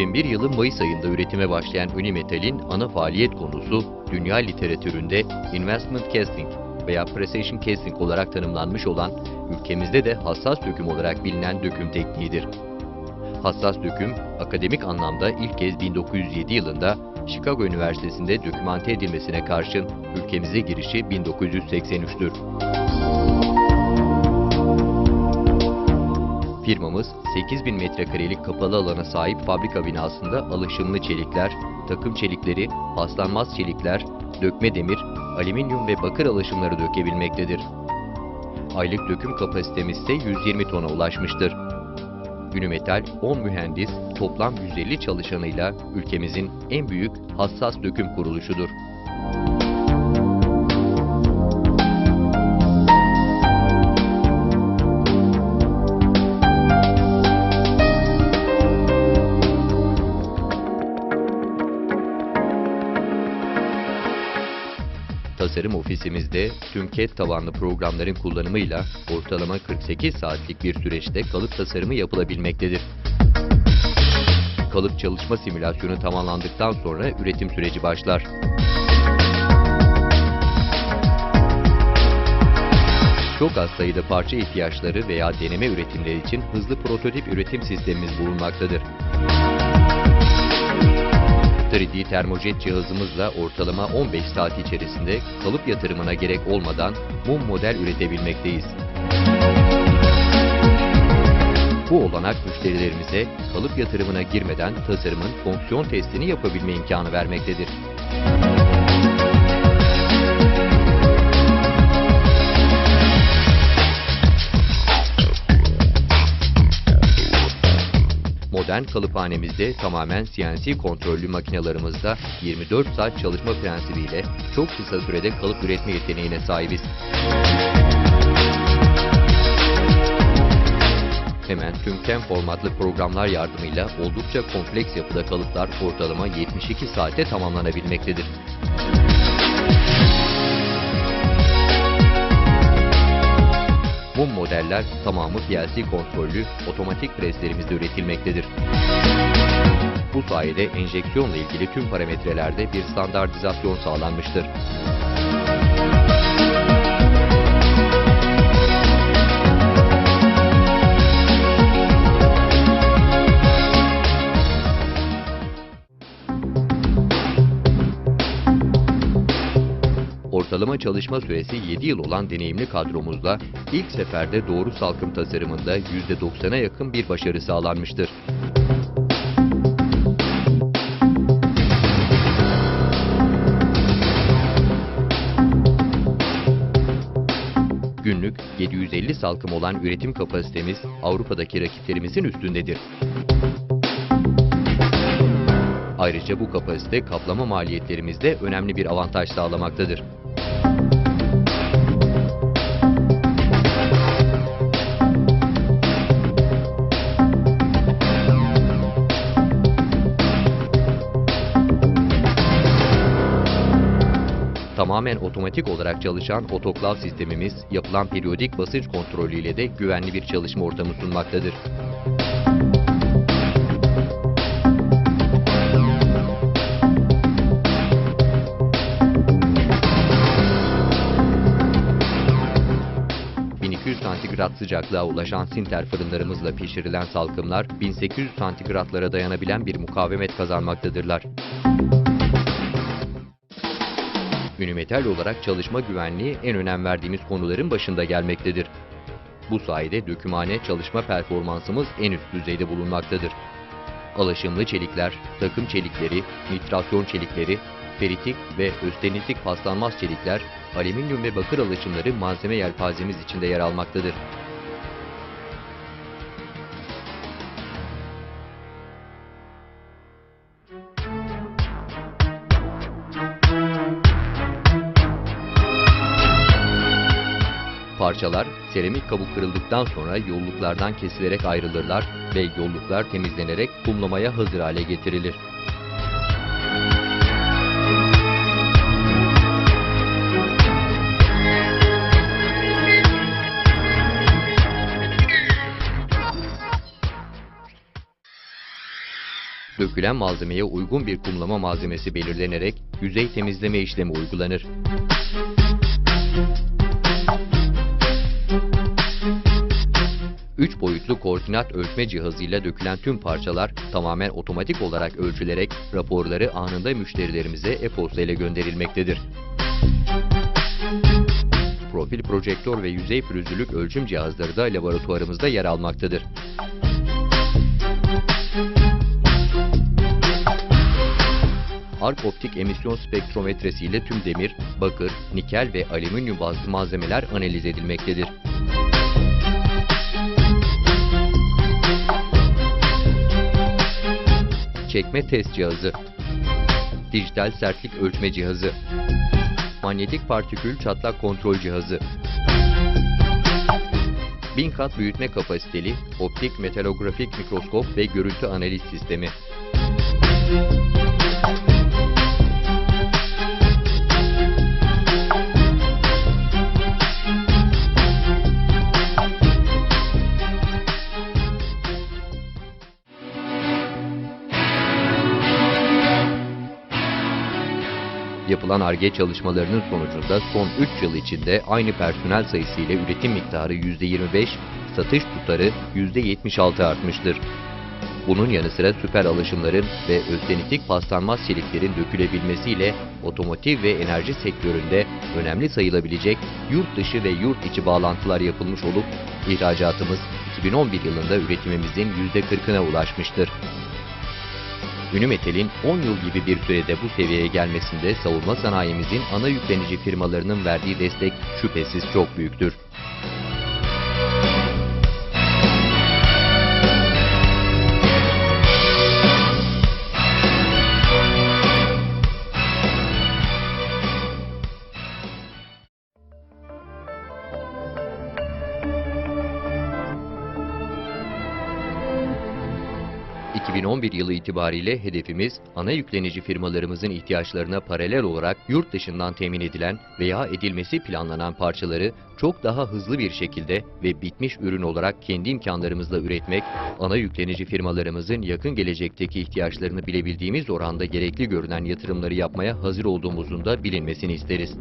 2001 yılı Mayıs ayında üretime başlayan Unimetal'in ana faaliyet konusu dünya literatüründe investment casting veya precision casting olarak tanımlanmış olan ülkemizde de hassas döküm olarak bilinen döküm tekniğidir. Hassas döküm, akademik anlamda ilk kez 1907 yılında Chicago Üniversitesi'nde dokümante edilmesine karşın ülkemize girişi 1983'tür. Firmamız 8000 metrekarelik kapalı alana sahip fabrika binasında alışımlı çelikler, takım çelikleri, paslanmaz çelikler, dökme demir, alüminyum ve bakır alışımları dökebilmektedir. Aylık döküm kapasitemiz ise 120 tona ulaşmıştır. Unimetal 10 mühendis, toplam 150 çalışanıyla ülkemizin en büyük hassas döküm kuruluşudur. Tasarım ofisimizde TÜMKET tabanlı programların kullanımıyla ortalama 48 saatlik bir süreçte kalıp tasarımı yapılabilmektedir. Kalıp çalışma simülasyonu tamamlandıktan sonra üretim süreci başlar. Çok az sayıda parça ihtiyaçları veya deneme üretimleri için hızlı prototip üretim sistemimiz bulunmaktadır. 3D termojet cihazımızla ortalama 15 saat içerisinde kalıp yatırımına gerek olmadan mum model üretebilmekteyiz. Bu olanak müşterilerimize kalıp yatırımına girmeden tasarımın fonksiyon testini yapabilme imkanı vermektedir. Modern kalıphanemizde tamamen CNC kontrollü makinalarımızda 24 saat çalışma prensibiyle çok kısa sürede kalıp üretme yeteneğine sahibiz. Hemen tümken formatlı programlar yardımıyla oldukça kompleks yapıda kalıplar ortalama 72 saate tamamlanabilmektedir. Mum modeller tamamı PLC kontrollü otomatik preslerimizde üretilmektedir. Bu sayede enjeksiyonla ilgili tüm parametrelerde bir standartizasyon sağlanmıştır. Ortalama çalışma süresi 7 yıl olan deneyimli kadromuzla ilk seferde doğru salkım tasarımında %90'a yakın bir başarı sağlanmıştır. Günlük 750 salkım olan üretim kapasitemiz Avrupa'daki rakiplerimizin üstündedir. Ayrıca bu kapasite kaplama maliyetlerimizde önemli bir avantaj sağlamaktadır. Tamamen otomatik olarak çalışan otoklav sistemimiz yapılan periyodik basınç kontrolü ile de güvenli bir çalışma ortamı sunmaktadır. santigrat sıcaklığa ulaşan sinter fırınlarımızla pişirilen salkımlar 1800 santigratlara dayanabilen bir mukavemet kazanmaktadırlar. Unimetal olarak çalışma güvenliği en önem verdiğimiz konuların başında gelmektedir. Bu sayede dökümhane çalışma performansımız en üst düzeyde bulunmaktadır. Alaşımlı çelikler, takım çelikleri, nitrasyon çelikleri, feritik ve östenitik paslanmaz çelikler, alüminyum ve bakır alaşımları malzeme yelpazemiz içinde yer almaktadır. Parçalar seramik kabuk kırıldıktan sonra yolluklardan kesilerek ayrılırlar ve yolluklar temizlenerek kumlamaya hazır hale getirilir. Dökülen malzemeye uygun bir kumlama malzemesi belirlenerek yüzey temizleme işlemi uygulanır. Üç boyutlu koordinat ölçme cihazıyla dökülen tüm parçalar tamamen otomatik olarak ölçülerek raporları anında müşterilerimize e-posta ile gönderilmektedir. Profil projektör ve yüzey pürüzlülük ölçüm cihazları da laboratuvarımızda yer almaktadır. Ark optik emisyon spektrometresi ile tüm demir, bakır, nikel ve alüminyum bazlı malzemeler analiz edilmektedir. Çekme test cihazı, dijital sertlik ölçme cihazı, manyetik partikül çatlak kontrol cihazı, 1000 kat büyütme kapasiteli optik metalografik mikroskop ve görüntü analiz sistemi. Yapılan ARGE çalışmalarının sonucunda son 3 yıl içinde aynı personel sayısı ile üretim miktarı %25, satış tutarı %76 artmıştır. Bunun yanı sıra süper alışımların ve özdeniklik paslanmaz çeliklerin dökülebilmesiyle otomotiv ve enerji sektöründe önemli sayılabilecek yurt dışı ve yurt içi bağlantılar yapılmış olup ihracatımız 2011 yılında üretimimizin %40'ına ulaşmıştır. Unimetal'in 10 yıl gibi bir sürede bu seviyeye gelmesinde savunma sanayimizin ana yüklenici firmalarının verdiği destek şüphesiz çok büyüktür. ...2011 yılı itibariyle hedefimiz ana yüklenici firmalarımızın ihtiyaçlarına paralel olarak yurt dışından temin edilen veya edilmesi planlanan parçaları çok daha hızlı bir şekilde ve bitmiş ürün olarak kendi imkanlarımızla üretmek, ana yüklenici firmalarımızın yakın gelecekteki ihtiyaçlarını bilebildiğimiz oranda gerekli görünen yatırımları yapmaya hazır olduğumuzun da bilinmesini isteriz.